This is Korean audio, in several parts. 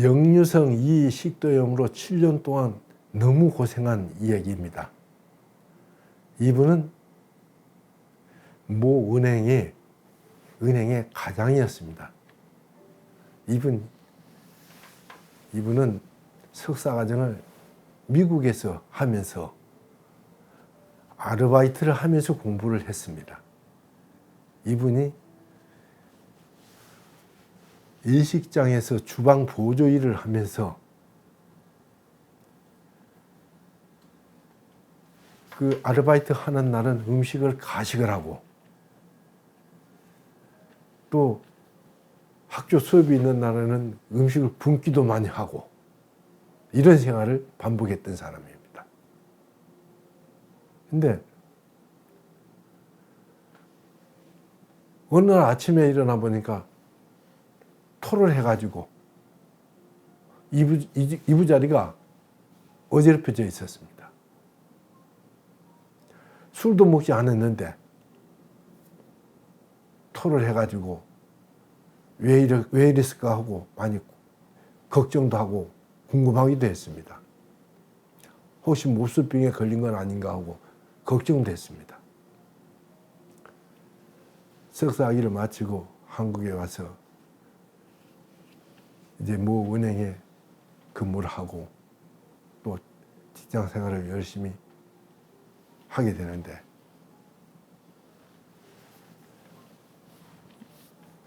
역류성 이 식도염으로 7년 동안 너무 고생한 이야기입니다. 이분은 모 은행의 은행의 가장이었습니다. 이분 이분은 석사 과정을 미국에서 하면서 아르바이트를 하면서 공부를 했습니다. 이분이 일식장에서 주방 보조 일을 하면서 그 아르바이트 하는 날은 음식을 가식을 하고 또 학교 수업이 있는 날에는 음식을 굶기도 많이 하고 이런 생활을 반복했던 사람입니다. 근데 어느 날 아침에 일어나 보니까 토를 해가지고 이부, 이- 이부 자리가 어지럽혀져 있었습니다. 술도 먹지 않았는데 토를 해가지고 왜, 이래, 왜 이랬을까 하고 많이 걱정도 하고 궁금하기도 했습니다. 혹시 몹쓸병에 걸린 건 아닌가 하고 걱정됐습니다. 석사 학위를 마치고 한국에 와서 이제 모 은행에 근무를 하고 또 직장 생활을 열심히 하게 되는데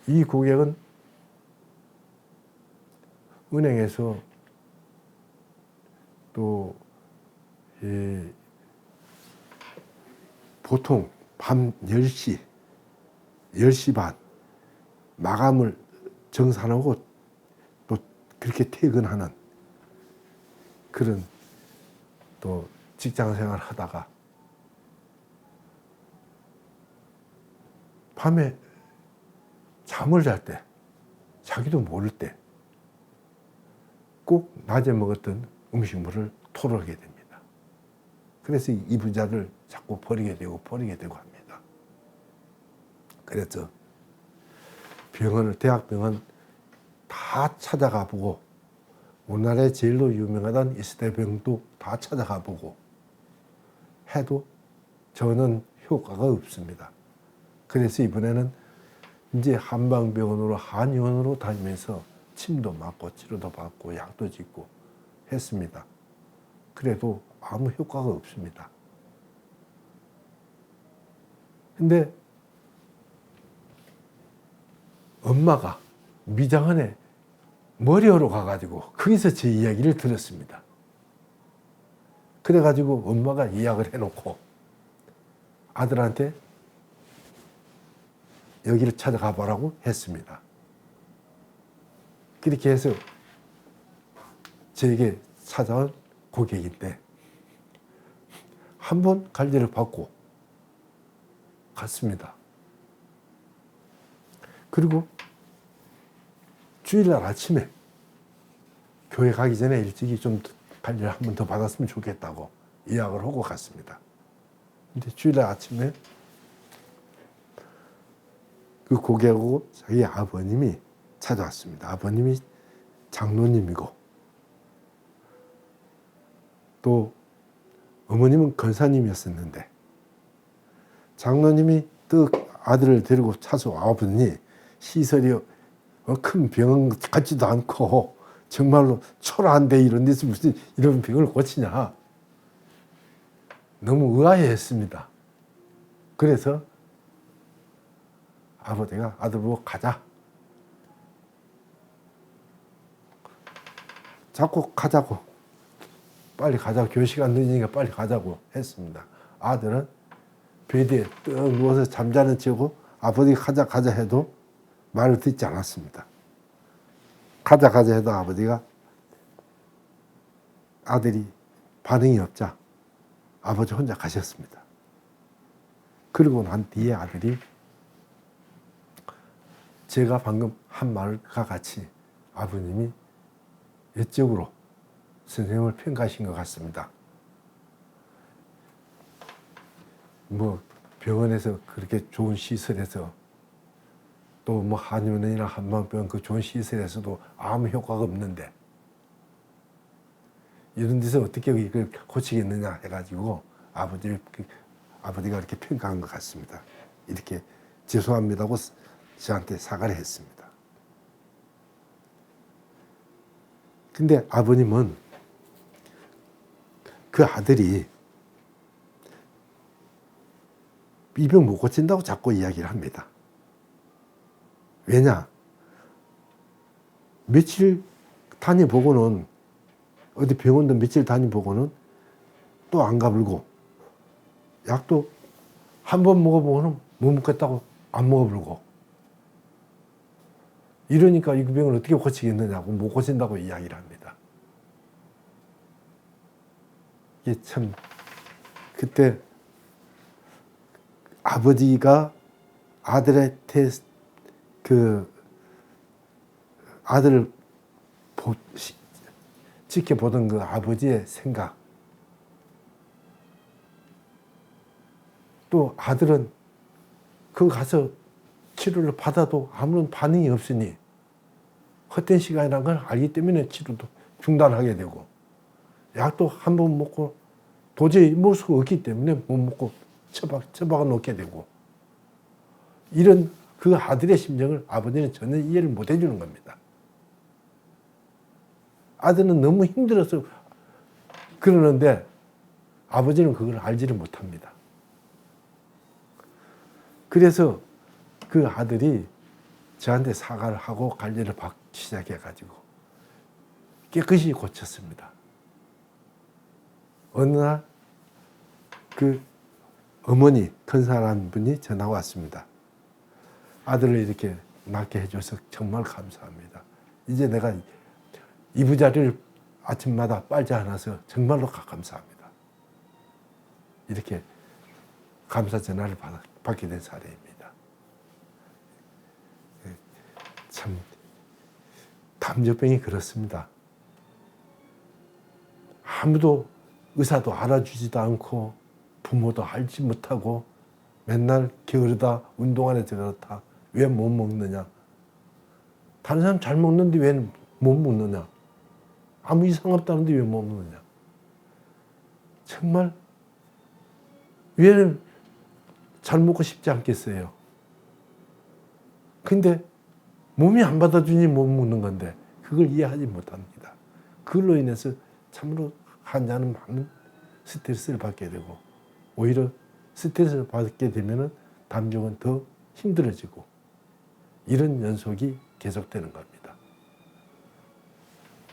이 고객은 은행에서 또이 보통 밤 10시, 10시 반 마감을 정산하고 또 그렇게 퇴근하는 그런 또 직장 생활 하다가 밤에 잠을 잘 때, 자기도 모를 때, 꼭 낮에 먹었던 음식물을 토로하게 됩니다. 그래서 이 부자를 자꾸 버리게 되고 버리게 되고 합니다. 그래서 병원을, 대학병원 다 찾아가 보고, 우리나라에 제일로 유명하던 이스대병도 다 찾아가 보고, 해도 저는 효과가 없습니다. 그래서 이번에는 이제 한방병원으로 한의원으로 다니면서 침도 맞고 치료도 받고 약도 짓고 했습니다. 그래도 아무 효과가 없습니다. 근데 엄마가 미장원에 머리하러 가가지고 거기서 제 이야기를 들었습니다. 그래가지고 엄마가 예약을 해놓고 아들한테 여기를 찾아가 보라고 했습니다. 그렇게 해서 저에게 찾아온 고객인데 한 번 관리를 받고 갔습니다. 그리고 주일날 아침에 교회 가기 전에 일찍이 좀 관리를 한 번 더 받았으면 좋겠다고 예약을 하고 갔습니다. 근데 주일날 아침에 그 고객하고 자기 아버님이 찾아왔습니다. 아버님이 장로님이고 또 어머님은 권사님이었었는데 장로님이 또 아들을 데리고 찾아와 보니 시설이 어, 큰 병원 같지도 않고 정말로 초라한데 이런 데서 무슨 이런 병을 고치냐 너무 의아해 했습니다. 그래서 아버지가 아들 보고 가자. 자꾸 가자고. 빨리 가자고. 교회 시간 늦으니까 빨리 가자고 했습니다. 아들은 베드에 떡 누워서 잠자는 척고 아버지가 가자 가자 해도 말을 듣지 않았습니다. 가자 가자 해도 아버지가 아들이 반응이 없자 아버지 혼자 가셨습니다. 그러고 난 뒤에 아들이 제가 방금 한 말과 같이 아버님이 외적으로 선생님을 평가하신 것 같습니다. 뭐 병원에서 그렇게 좋은 시설에서 또 뭐 한의원이나 한방병원 그 좋은 시설에서도 아무 효과가 없는데 이런 데서 어떻게 이걸 고치겠느냐 해가지고 아버지를 그- 아버지가 이렇게 평가한 것 같습니다. 이렇게 죄송합니다고 저한테 사과를 했습니다. 근데 아버님은 그 아들이 이병 못 고친다고 자꾸 이야기를 합니다. 왜냐? 며칠 다녀보고는 어디 병원도 며칠 다녀보고는 또 안 가불고 약도 한 번 먹어보고는 못 먹겠다고 안 먹어불고 이러니까 이 병을 어떻게 고치겠느냐고 못 고친다고 이야기를 합니다. 이게 참 그때 아버지가 아들한테 그 아들을 보, 시- 지켜보던 그 아버지의 생각. 또 아들은 그 가서 치료를 받아도 아무런 반응이 없으니 헛된 시간이라는 걸 알기 때문에 치료도 중단하게 되고 약도 한 번 먹고 도저히 먹을 수가 없기 때문에 못 먹고 처박, 처박아 놓게 되고 이런 그 아들의 심정을 아버지는 전혀 이해를 못 해주는 겁니다. 아들은 너무 힘들어서 그러는데 아버지는 그걸 알지를 못합니다. 그래서 그 아들이 저한테 사과를 하고 관리를 받기 시작해가지고 깨끗이 고쳤습니다. 어느 날 그 어머니 큰 사람 분이 전화가 왔습니다. 아들을 이렇게 낳게 해줘서 정말 감사합니다. 이제 내가 이부자리를 아침마다 빨지 않아서 정말로 감사합니다. 이렇게 감사 전화를 받, 받게 된 사례입니다. 예, 참 담력병이 그렇습니다. 아무도 의사도 알아주지도 않고 부모도 알지 못하고 맨날 게으르다 운동하네 저렇다 왜 못 먹느냐? 다른 사람 잘 먹는데 왜 못 먹느냐? 아무 이상 없다는데 왜 못 먹느냐? 정말 왜 잘 먹고 싶지 않겠어요? 근데 몸이 안 받아주니 못 먹는 건데 그걸 이해하지 못합니다. 그걸로 인해서 참으로 환자는 많은 스트레스를 받게 되고 오히려 스트레스를 받게 되면은 담력은 더 힘들어지고 이런 연속이 계속되는 겁니다.